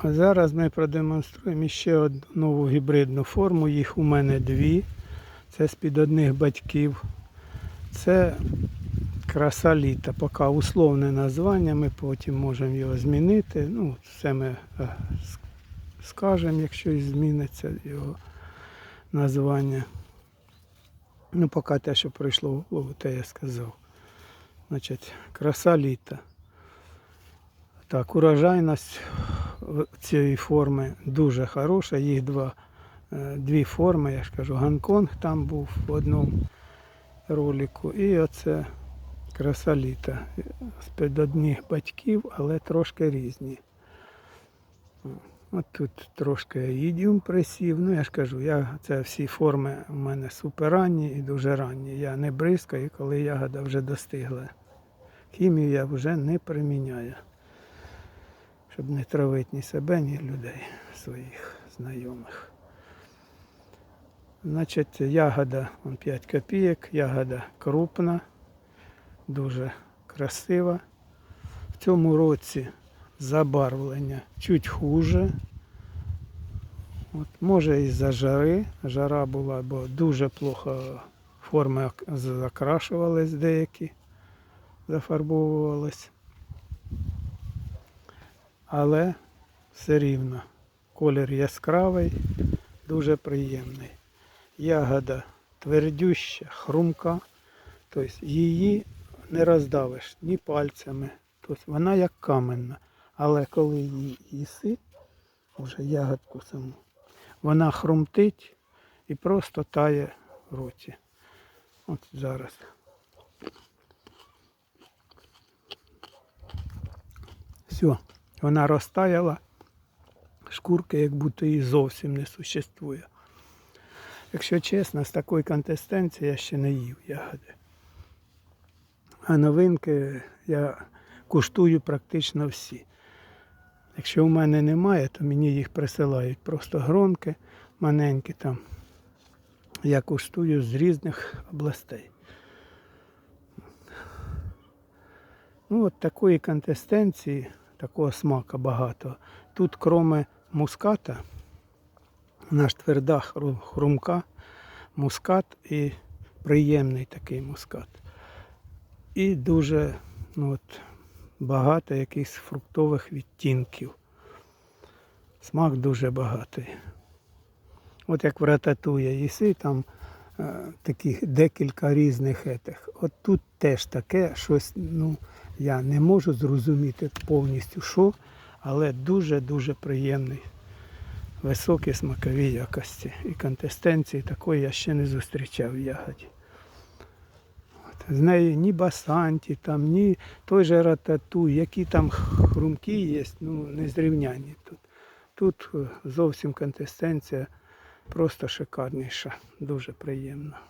А зараз ми продемонструємо ще одну нову гібридну форму. Їх у мене дві. Це з-під одних батьків. Це краса літа. Поки условне названня, ми потім можемо його змінити. Ну, це ми е, скажемо, якщо зміниться його названня. Ну, поки те, що прийшло в голову, те я сказав. Значить, краса літа. Так, урожайність цієї форми дуже хороша. Їх два, е, дві форми, я ж кажу, Гонконг там був в одному ролику. І оце краса літа. З-під одних батьків, але трошки різні. От тут трошки їдіум присів. Ну я ж кажу, я, це всі форми у мене суперранні і дуже ранні. Я не бризкаю, коли ягода вже достигла. Хімію я вже не приміняю щоб не травити ні себе, ні людей своїх знайомих. Значить, ягода вон 5 копійок, ягода крупна, дуже красива. В цьому році забарвлення чуть хуже. От, може із-за жари. Жара була, бо дуже плохо форми закрашувались деякі, зафарбовувались але все рівно. Колір яскравий, дуже приємний. Ягода твердюща, хрумка. Тобто її не роздавиш ні пальцями. Тобто вона як каменна. Але коли її їси, вже ягодку саму, вона хрумтить і просто тає в роті. От зараз. Все, вона розтаяла, шкурки як будто її зовсім не существує. Якщо чесно, з такої консистенції я ще не їв ягоди. А новинки я куштую практично всі. Якщо в мене немає, то мені їх присилають просто гронки маленькі там. Я куштую з різних областей. Ну, от такої консистенції, такого смака багато. Тут, кроме муската, наш тверда хрумка, мускат і приємний такий мускат. І дуже ну, от, багато якихось фруктових відтінків. Смак дуже багатий. От як в рататує їси, там е, таких декілька різних етих. От тут теж таке щось, ну, я не можу зрозуміти повністю що, але дуже-дуже приємний. Високі смакові якості. І консистенції такої я ще не зустрічав в ягоді. От. З неї ні басанті, там, ні той же рататуй, які там хрумкі є, ну не зрівняні тут. Тут е, зовсім консистенція просто шикарніша, дуже приємна.